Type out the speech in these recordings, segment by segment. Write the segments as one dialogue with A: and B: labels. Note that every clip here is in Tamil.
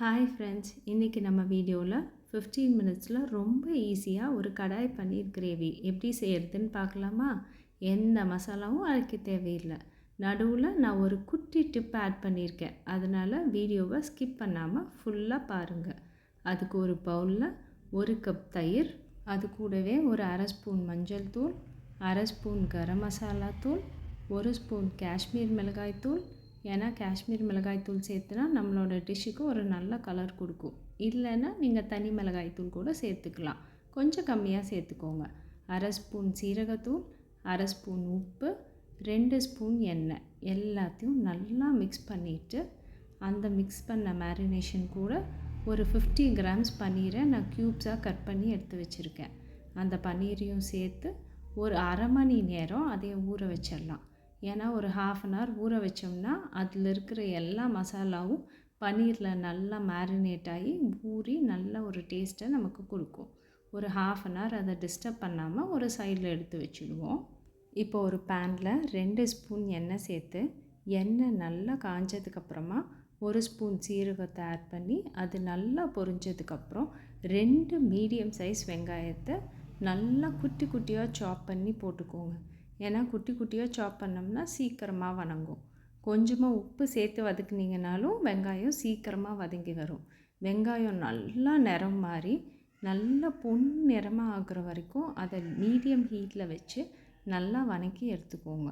A: ஹாய் ஃப்ரெண்ட்ஸ் இன்றைக்கி நம்ம வீடியோவில் ஃபிஃப்டீன் மினிட்ஸில் ரொம்ப ஈஸியாக ஒரு கடாய் பன்னீர் கிரேவி எப்படி செய்கிறதுன்னு பார்க்கலாமா? எந்த மசாலாவும் அரைக்க தேவையில்லை. நடுவில் நான் ஒரு குட்டி டிப் ஆட் பண்ணியிருக்கேன். அதனால் வீடியோவை ஸ்கிப் பண்ணாமல் ஃபுல்லாக பாருங்கள் அதுக்கு ஒரு பவுலில் ஒரு கப் தயிர் அது கூடவே ஒரு அரை ஸ்பூன் மஞ்சள் தூள் அரை ஸ்பூன் கரம் மசாலா தூள் ஒரு ஸ்பூன் காஷ்மீர் மிளகாய் தூள் ஏன்னா காஷ்மீர் மிளகாய் தூள் சேர்த்துனா நம்மளோட டிஷ்ஷுக்கு ஒரு நல்ல கலர் கொடுக்கும். இல்லைன்னா நீங்கள் தனி மிளகாய் தூள் கூட சேர்த்துக்கலாம். கொஞ்சம் கம்மியாக சேர்த்துக்கோங்க. அரை ஸ்பூன் சீரகத்தூள் அரை ஸ்பூன் உப்பு ரெண்டு ஸ்பூன் எண்ணெய். எல்லாத்தையும் நல்லா மிக்ஸ் பண்ணிவிட்டு அந்த மிக்ஸ் பண்ண மேரினேஷன் கூட ஒரு ஃபிஃப்டி கிராம்ஸ் பன்னீரை நான் க்யூப்ஸாக கட் பண்ணி எடுத்து வச்சுருக்கேன். அந்த பன்னீரையும் சேர்த்து ஒரு அரை மணி நேரம் அதையும் ஊற வச்சிடலாம். ஏன்னா ஒரு ஹாஃப் அன் ஹவர் ஊற வச்சோம்னா அதில் இருக்கிற எல்லா மசாலாவும் பன்னீரில் நல்லா மேரினேட் ஆகி ஊறி நல்ல ஒரு டேஸ்ட்டை நமக்கு கொடுக்கும். ஒரு ஹாஃப் அன் ஹவர் அதை டிஸ்டர்ப் பண்ணாமல் ஒரு சைடில் எடுத்து வச்சுடுவோம். இப்போ ஒரு பேனில் ரெண்டு ஸ்பூன் எண்ணெய் சேர்த்து எண்ணெய் நல்லா காஞ்சதுக்கப்புறமா ஒரு ஸ்பூன் சீரகத்தை ஆட் பண்ணி அது நல்லா பொரிஞ்சதுக்கப்புறம் ரெண்டு மீடியம் சைஸ் வெங்காயத்தை நல்லா குட்டி குட்டியாக சாப் பண்ணி போட்டுக்கோங்க. ஏன்னா குட்டி குட்டியாக சாப் பண்ணோம்னா சீக்கிரமாக வணங்கும். கொஞ்சமாக உப்பு சேர்த்து வதக்குனீங்கனாலும் வெங்காயம் சீக்கிரமாக வதங்கி வரும். வெங்காயம் நல்லா நிறம் மாறி நல்லா பொன் நிறமாக ஆகுற வரைக்கும் அதை மீடியம் ஹீட்டில் வச்சு நல்லா வணக்கி எடுத்துக்கோங்க.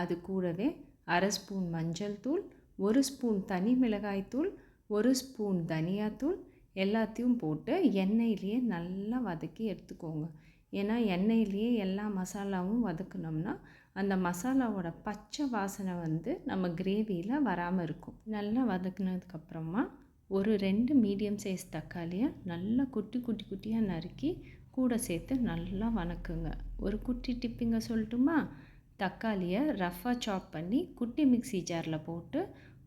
A: அது கூடவே அரை ஸ்பூன் மஞ்சள் தூள் ஒரு ஸ்பூன் தனி மிளகாய் தூள் ஒரு ஸ்பூன் தனியாத்தூள் எல்லாத்தையும் போட்டு எண்ணெயிலேயே நல்லா வதக்கி எடுத்துக்கோங்க. ஏன்னா எண்ணெயிலேயே எல்லா மசாலாவும் வதக்குனோம்னா அந்த மசாலாவோட பச்சை வாசனை வந்து நம்ம கிரேவியில் வராமல் இருக்கும். நல்லா வதக்குனதுக்கப்புறமா ஒரு ரெண்டு மீடியம் சைஸ் தக்காளியை நல்லா குட்டி குட்டி குட்டியாக நறுக்கி கூட சேர்த்து நல்லா வணக்குங்க. ஒரு குட்டி டிப்பிங்க சொல்லட்டுமா? தக்காளியை ரஃபாக சாப் பண்ணி குட்டி மிக்சி ஜாரில் போட்டு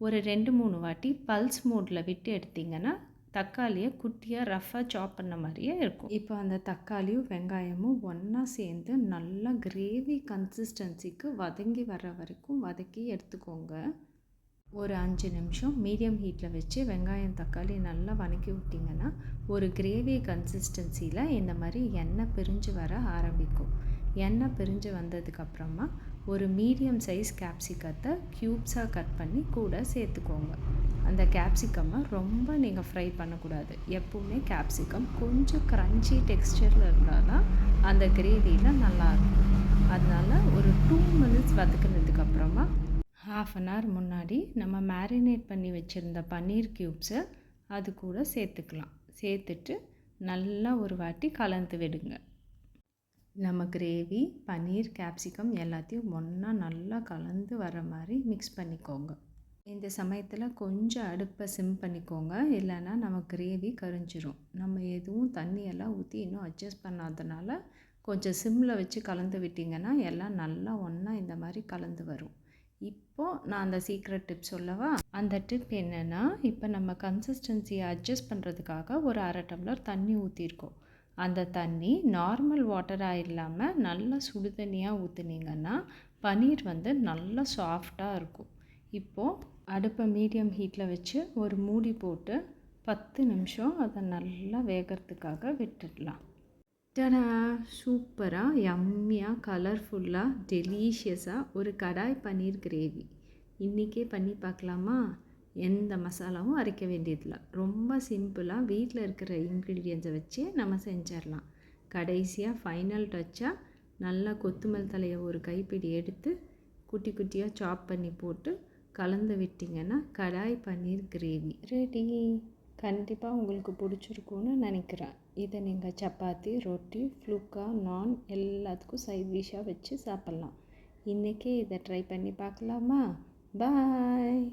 A: ஒரு ரெண்டு மூணு வாட்டி பல்ஸ் மோடில் விட்டு எடுத்திங்கன்னா தக்காளியை குட்டியாக ரஃப்பாக சாப் பண்ண மாதிரியே இருக்கும். இப்போ அந்த தக்காளியும் வெங்காயமும் ஒன்றா சேர்ந்து நல்லா கிரேவி கன்சிஸ்டன்சிக்கு வதங்கி வர வரைக்கும் வதக்கி எடுத்துக்கோங்க. ஒரு அஞ்சு நிமிஷம் மீடியம் ஹீட்டில் வச்சு வெங்காயம் தக்காளி நல்லா வதக்கி விட்டிங்கன்னா ஒரு கிரேவி கன்சிஸ்டன்சியில் இந்த மாதிரி எண்ணெய் பிரிஞ்சு வர ஆரம்பிக்கும். எண்ணெய் பிரிஞ்சு வந்ததுக்கப்புறமா ஒரு மீடியம் சைஸ் கேப்சிகத்தை க்யூப்ஸாக கட் பண்ணி கூட சேர்த்துக்கோங்க. அந்த கேப்சிகம்மை ரொம்ப நீங்கள் ஃப்ரை பண்ணக்கூடாது. எப்போவுமே கேப்சிகம் கொஞ்சம் க்ரன்ச்சி டெக்ஸ்டரில் இருந்தால் தான் அந்த கிரேவியில் நல்லாயிருக்கும் அதனால் ஒரு டூ மினிட்ஸ் வதக்குனதுக்கப்புறமா ஹாஃப் அன் ஹவர் முன்னாடி நம்ம மேரினேட் பண்ணி வச்சுருந்த பன்னீர் க்யூப்ஸை அது கூட சேர்த்துக்கலாம். சேர்த்துட்டு நல்லா ஒரு வாட்டி கலந்து விடுங்க. நம்ம கிரேவி பன்னீர் கேப்சிகம் எல்லாத்தையும் ஒன்றா நல்லா கலந்து வர மாதிரி மிக்ஸ் பண்ணிக்கோங்க. இந்த சமயத்தில் கொஞ்சம் அடுப்பை சிம் பண்ணிக்கோங்க. இல்லைன்னா நம்ம கிரேவி கரிஞ்சிரும். நம்ம எதுவும் தண்ணியெல்லாம் ஊற்றி இன்னும் அட்ஜஸ்ட் பண்ணாதனால கொஞ்சம் சிம்மில் வச்சு கலந்து விட்டிங்கன்னா எல்லாம் நல்லா ஒன்றா இந்த மாதிரி கலந்து வரும். இப்போது நான் அந்த சீக்ரெட் டிப் சொல்லவா? அந்த டிப் என்னென்னா இப்போ நம்ம கன்சிஸ்டன்சியை அட்ஜஸ்ட் பண்ணுறதுக்காக ஒரு அரை டம்ளர் தண்ணி ஊற்றிருக்கோம் அந்த தண்ணி நார்மல் வாட்டராக இல்லாமல் நல்லா சுடு தண்ணியாக ஊற்றுனீங்கன்னா பன்னீர் வந்து நல்லா சாஃப்டாக இருக்கும். இப்போது அடுப்பை மீடியம் ஹீட்டில் வச்சு ஒரு மூடி போட்டு பத்து நிமிஷம் அதை நல்லா வேகிறதுக்காக விட்டுடலாம். டடா! சூப்பராக யம்மியாக கலர்ஃபுல்லாக டெலிஷியஸாக ஒரு கடாய் பன்னீர் கிரேவி. இன்றைக்கே பண்ணி பார்க்கலாமா? எந்த மசாலாவும் அரைக்க வேண்டியதில்லை. ரொம்ப சிம்பிளாக வீட்டில் இருக்கிற இன்க்ரீடியன்ஸை வச்சே நம்ம செஞ்சிடலாம். கடைசியாக ஃபைனல் டச்சாக நல்லா கொத்துமல் தலையை ஒரு கைப்பிடி எடுத்து குட்டி குட்டியாக சாப் பண்ணி போட்டு கலந்து விட்டிங்கன்னா கடாய் பன்னீர் கிரேவி. ரெடி. கண்டிப்பாக உங்களுக்கு பிடிச்சிருக்குன்னு நினைக்கிறேன். இதை நீங்கள் சப்பாத்தி ரொட்டி ஃப்ளூக்கா நான் எல்லாத்துக்கும் சைட் டிஷ்ஷாக வச்சு சாப்பிட்லாம். இன்றைக்கே இதை ட்ரை பண்ணி பார்க்கலாமா? பாய்